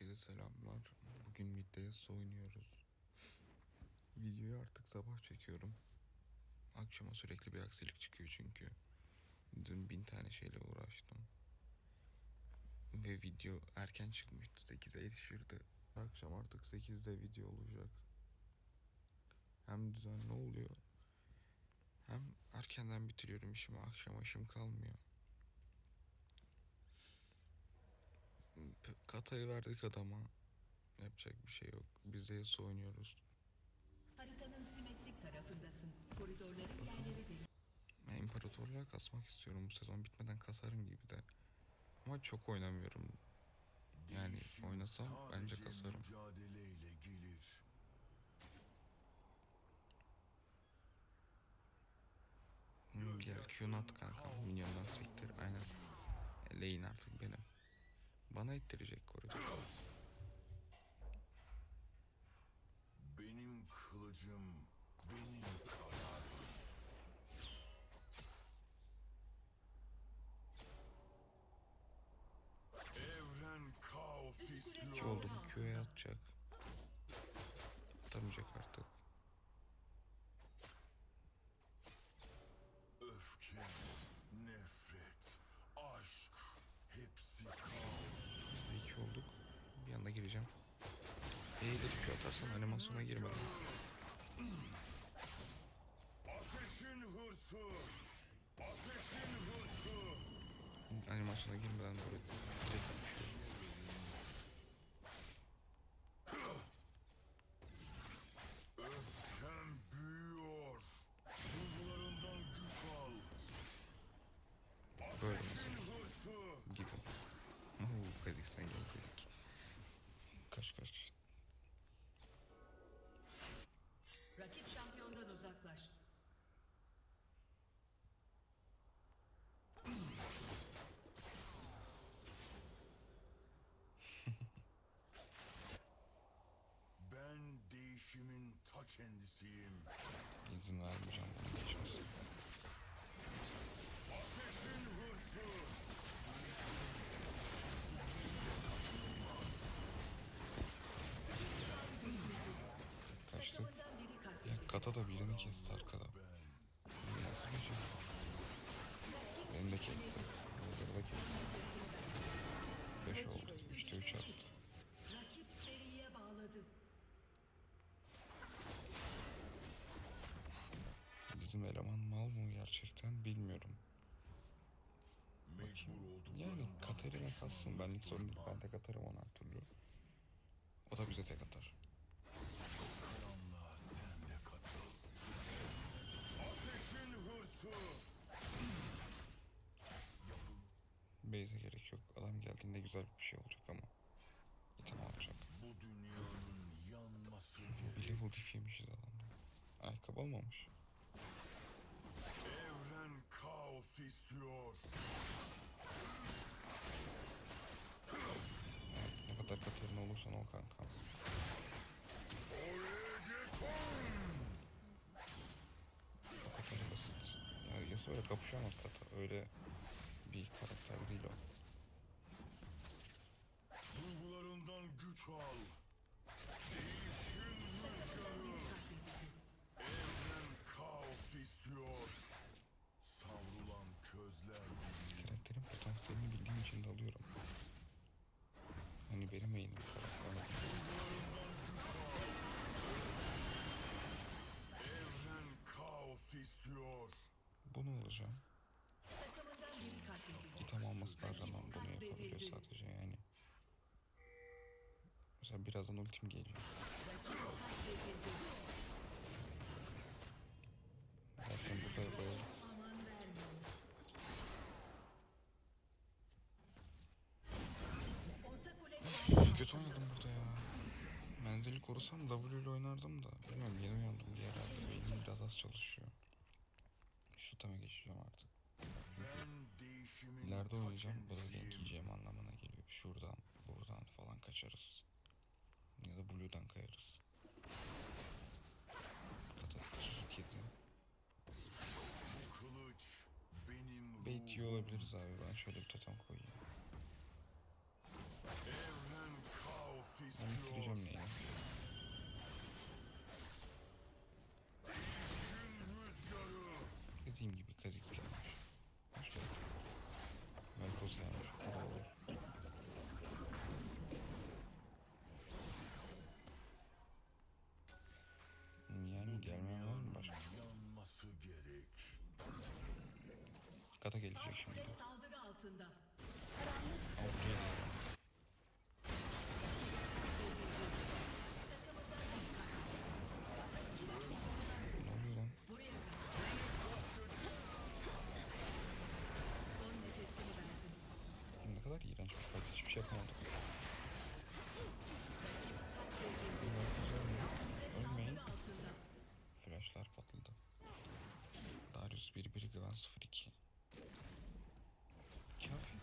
Herkese selamlar. Bugün Middays oynuyoruz. Videoyu artık sabah çekiyorum. Akşama sürekli bir aksilik çıkıyor çünkü. Dün bin tane şeyle uğraştım. Ve video erken çıkmıştı. 8'e yetişirdi. Akşam artık 8'de video olacak. Hem düzenli oluyor. Hem erkenden bitiriyorum işimi. Akşam işim kalmıyor. Katayı verdik adama. Yapacak bir şey yok. Biz de yasa oynuyoruz. Haritanın simetrik tarafındasın. Koridorların yerleri değil. Ben imparatorluğa kasmak istiyorum. Bu sezon bitmeden kasarım gibi de. Ama çok oynamıyorum. Yani oynasam bence sadece kasarım. Mücadeleyle gelir. Gel Q'nu at kanka. Minyondan sektir. Aynen. Lane artık. Bana ittirecek koridor. Benim kılıcım, benim kararım. Evren kaos istiyor. oldum. Q'ya atacak. Atamayacak artık. Anda gireceğim. Eğilip Q atarsam animasyona girmedim. Ateşin hırsı, ateşin hırsı. Animasyona girmeden böyle direkt atmışıyorum. Öfkem büyüyor. Duygularından güç al. Böyle mesela. Gidin. Oo, Kadiksen geldik. Kendisiyim. İzin vermeyeceğim bunun geçmesine. Ateşin hırsı. Kaçtık. Ya kata da birini kesti arkada. Nasıl bir şey? Beni de kesti. Bizim eleman mal mı gerçekten bilmiyorum. Olduklarım Yani düşman kalsın benlik sorun değil. Ben tek atarım ona her türlü. O da bize tek atar. Base'e gerek yok. Adam geldiğinde güzel bir şey olacak ama. İtem alacak. Bu dünyanın yanması Bir level diff yemişiz adamda. Ayakkabı almamış. Evren kaos istiyor. Ne kadar Katarina olursan ol geçin. O kadar basit. Ya Yasuo öyle kapışamaz Kata. Öyle bir karakter değil o. Duygularından güç al. Almasına rağmen bunu yapabiliyor sadece yani. Mesela birazdan ultim geliyor. Zaten burada kule Kötü oynadım burada ya. Menzili korusam W ile oynardım da. Bilmiyorum yeni uyandım diye herhalde. Beynim biraz az çalışıyor. Şu teme geçeceğim artık. Değişimin İleride oynayacağım. Bu da kendisiyim. gank yiyeceğim anlamına geliyor. Şuradan, buradan falan kaçarız. Ya da Blue'dan kayarız. Kata iki hit yedi. Bait yiyor olabiliriz abi. Ben şöyle bir totem koyayım. Olmaz ya. Yani gelmeyen var mı başka? Kata gelecek şimdi. Saldırı altında. Kadar iğrenç bir fight. Hiçbir şey mi? Ölmeyin. Flashlar patladı. Darius 1-1 Güven 0-2. Kafi.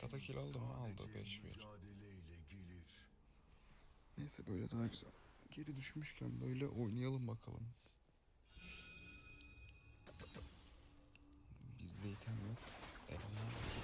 Kata kill aldı mı? Aldı 5-1. Mücadeleyle gelir. Neyse böyle daha güzel. Geri düşmüşken böyle oynayalım bakalım. Bizde item yok. Eleman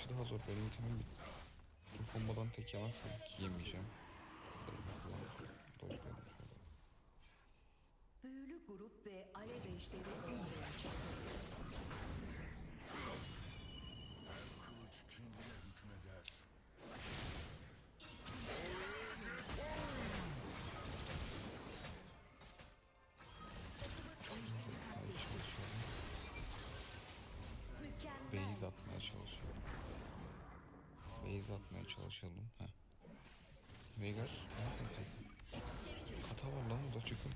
İşi daha zor. Benim itemim bir full kombodan tek yemezsem ki yemeyeceğim. Şöyle. Büyülü grup ve alev ejderi ortaya atmaya çalışalım. Heh. Veigar? Kata var lan orada çıkın.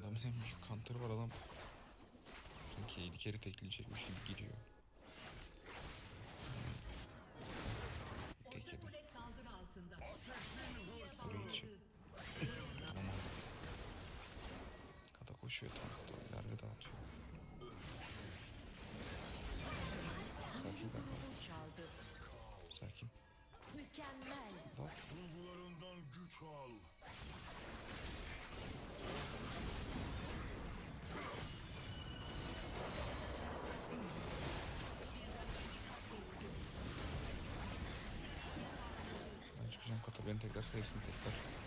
Adamın hem counter var adam. Sanki 7 kere tekleyecekmiş gibi giriyor. Tek yedi. altında. Buraya çık. Tamam. Kata koşuyor tankta. Yargı dağıtıyor. Sakin kanka. Bak. Duygularından güç al. Ben çıkacağım kata. Beni tekrar sevsin tekrar.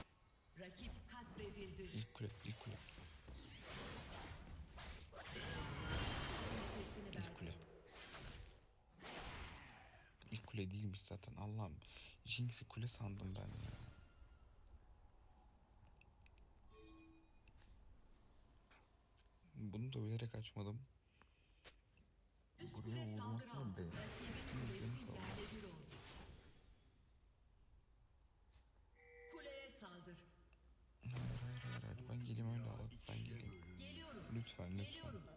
İlk kule değilmiş zaten Allah'ım. Jinx'i kule sandım ben ya. Bunu da bilerek açmadım. Buraya vurmasana be. Bir. Kuleye saldır. Hayır hayır hayır. Ben geleyim öyle alalım. Ben geleyim. Lütfen lütfen.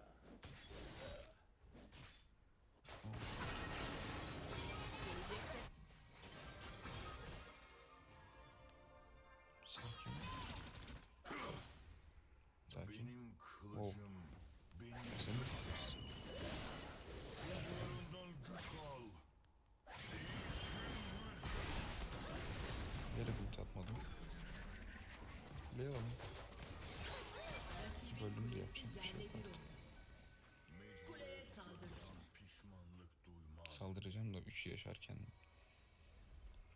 Saldıracağım da 3 yaşarken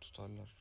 tutarlar.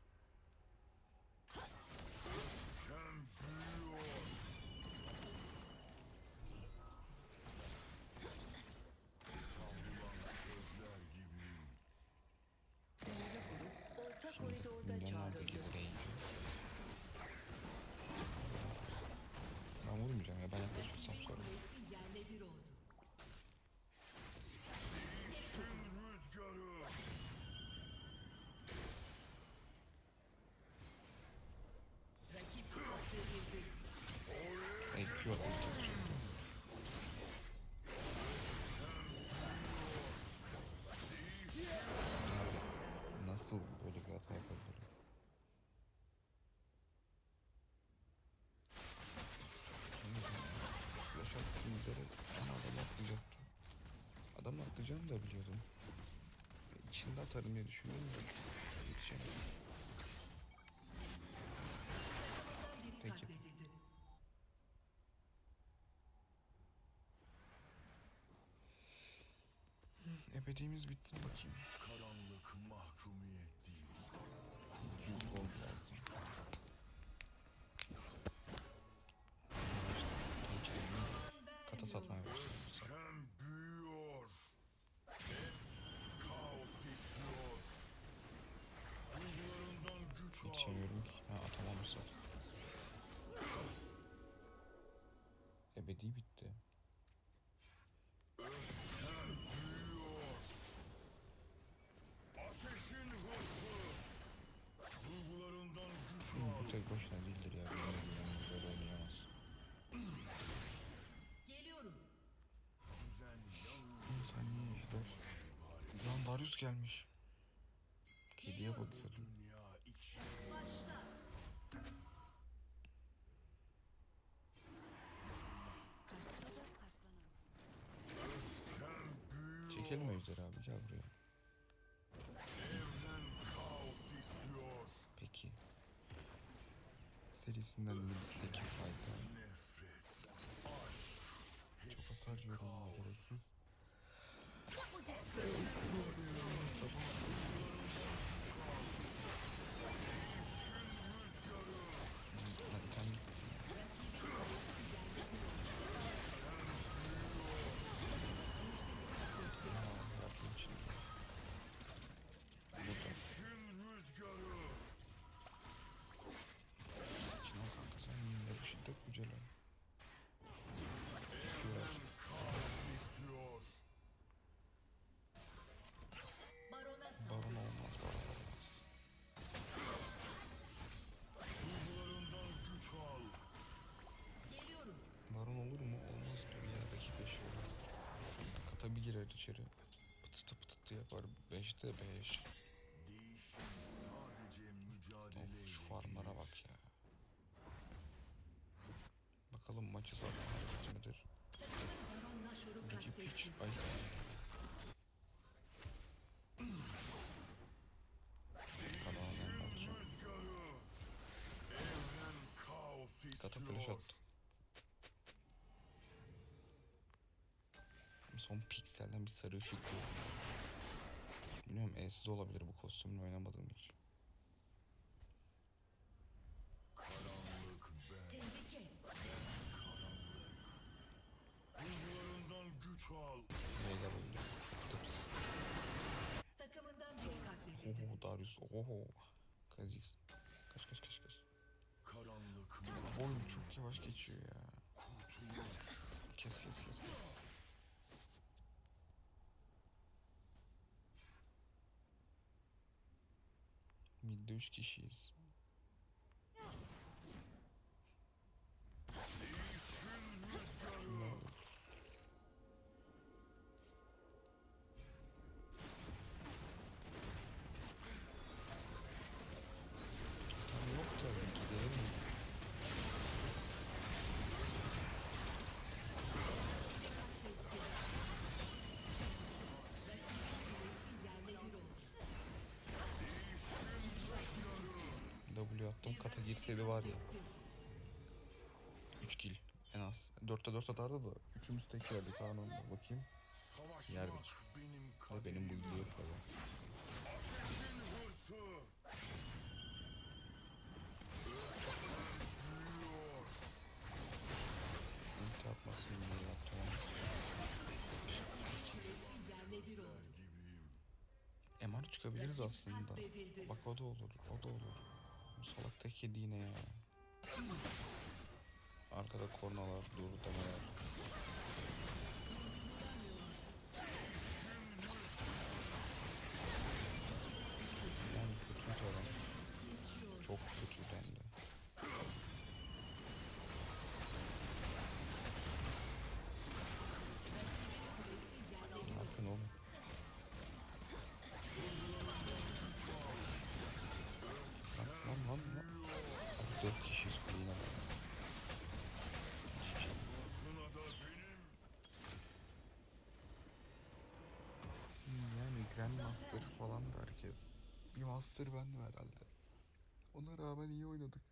Adam atlayacağını da biliyordum. İçinde atarım diye düşündüm de yetişemedim. Peki. Ebediğimiz bitti bakayım. Karanlık mahkumiyet değil. Yüz gol. Kata satmaya başladım. Ebedi bitti. Ateşin hırsı. Duygularından güç al. bu tek başına değildir ya. Bilmiyorum böyle oynayamaz. Geliyorum. Düzen yalnız Bir saniye ejder. Lan Darius gelmiş. Kediye bakıyordum. Ejder abi gel buraya. Evren kaos istiyor. Peki. Serisinden birlikteki Nefret. çok hasar yiyorum ya gereksiz. Hadi girer içeri. Pıtıtı pıtıtı yapar. 5'te 5. Değişim sadece mücadele Of şu farmlara bak ya. Bakalım maçı zaten hareket midir? Hiç katlettim. ay Son pikselden bir sarı ışık gördüm. Bilmiyorum E'siz olabilir bu kostümle oynamadığım hiç. Karanlık ben. Duygularından güç al. Veigar öldü. Tıps. Takımından biri katledildi. Oho Darius. Oho. Kha'Zix. Kaç kaç kaç kaç. Karanlık Oyun çok yavaş geçiyor ya. kurtuluş. Kes kes kes kes. 3 kişiyiz. Girseydi var ya. 3 kill en az. 4'te 4 atardı da üçümüz tek yerdik anında bakayım. Yerdik. Ve benim bu ilgi yok. Büyüyor. Ulti atmasın diye yaptım. MR çıkabiliriz aslında. Bak o da olur, o da olur. Bu salak tek yedi yine ya. Arkada kornalar, durdurmalar. Yani Grandmaster falan da herkes. Bir Master bendim herhalde. Ona rağmen iyi oynadık.